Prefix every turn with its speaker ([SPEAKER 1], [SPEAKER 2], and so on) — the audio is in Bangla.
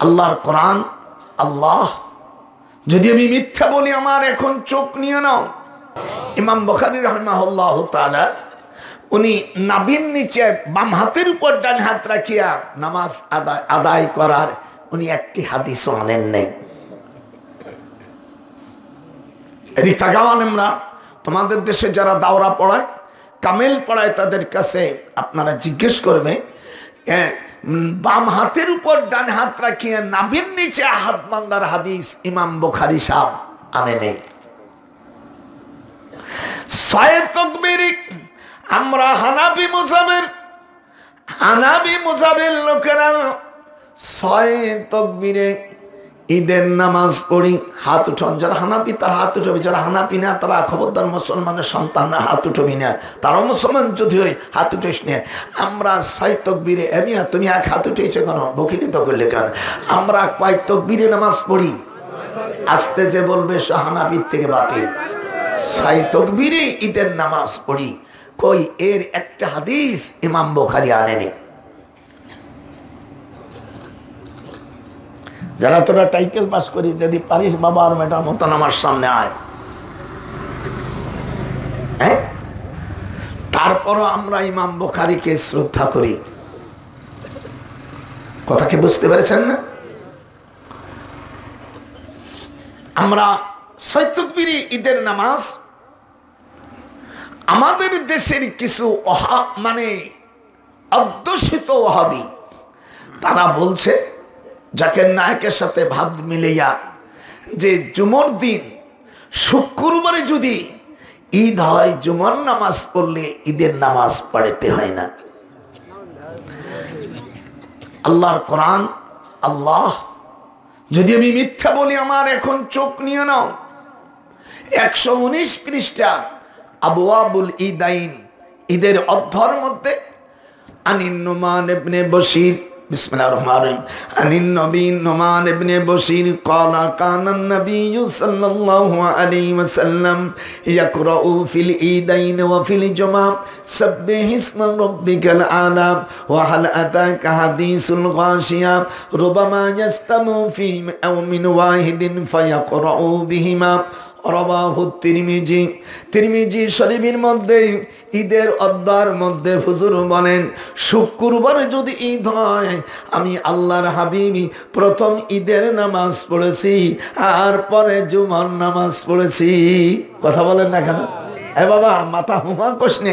[SPEAKER 1] আল্লাহর কোরআন আল্লাহ। যদি আমি মিথ্যা বলি আমার এখন চোখ নিয়ে নাও। ইমাম বখারি তাআলা উনি নাবিন নিচে বাম হাতের উপর ডান হাত রাখিয়া নামাজ আদায় আদায় করার উনি একটি হাদিসও আনেন নেই। এদিক তাকাওয়ান আমরা তোমাদের দেশে যারা দাওরা পড়ায় কামেল পড়ায় তাদের কাছে আপনারা জিজ্ঞেস করবে উম, বাম হাতের উপর ডান হাত রাখিয়ে নাবির নিচে হাত বান্দার হাদিস ইমাম বোখারি সাহ আনে নেই। আমরা হানাবি মুজাবের হানাবি মুজাবের লোকেরা ছয় তকবিরে ঈদের নামাজ পড়ি, হাত উঠন যারা হানাপি তারা হাত উঠবে। যারা হানাপি না, তারা খবরদার মুসলমানের সন্তান না হাত উঠবি না। তারাও মুসলমান যদি হয়, হাত উঠিস না। আমরা ছয় তকবিরে এমিয়া তুমি এক হাত উঠেছে কেন? বকিলি তো করলে কেন? আমরা কয় তকবিরে নামাজ পড়ি? আসতে যে বলবে, সে হানাবির থেকে বাতিল। ছয় তকবিরে ঈদের নামাজ পড়ি। কই, এর একটা হাদিস ইমাম বোখারি আনেনি। যারা তোরা টাইটেল পাস করি যদি পারিস বাবা আর মেটার মতন আমার সামনে আয়। হ্যাঁ? তারপরও আমরা ইমাম বোখারিকে শ্রদ্ধা করি। কথা কি বুঝতে পেরেছেন না? আমরা সৈতকবিরি ঈদের নামাজ, আমাদের দেশের কিছু অহা মানে অধ্যুষিত ওহাবি, তারা বলছে জাকের নায়কের সাথে ভাব মিলাইয়া, যে জুমর দিন, শুক্রবারে যদি ঈদ হয়, জুমর নামাজ পড়লে ঈদের নামাজ পড়তে হয় না। আল্লাহর কোরআন, আল্লাহ, যদি আমি মিথ্যা বলি, আমার এখন চোখ নিয়ে নাও। একশো উনিশ পৃষ্ঠা আবু আবুল ঈদাইন, ঈদের অধ্যর মধ্যে আনিন নুমান ইবনে বশির بسم الله الرحمن الرحيم عن النبي نعمان بن بشير قال كان النبي صلى الله عليه وسلم يقرأ في العيدين وفي الجمعة سبح اسم ربك الأعلى وهل أتاك حديث الغاشية ربما يستمع في يوم واحد فيقرأ بهما رواه الترمذي ترمذي شريف المدين ঈদের অদ্দার মধ্যে হুজুর বলেন, শুক্রবার যদি ঈদ হয়, আমি আল্লাহর হাবিবি, প্রথম ঈদের নামাজ পড়েছি আর পরে জুমার নামাজ পড়েছি। কথা বলেন না কেন? এ বাবা, মাথা হুমা কোষ নে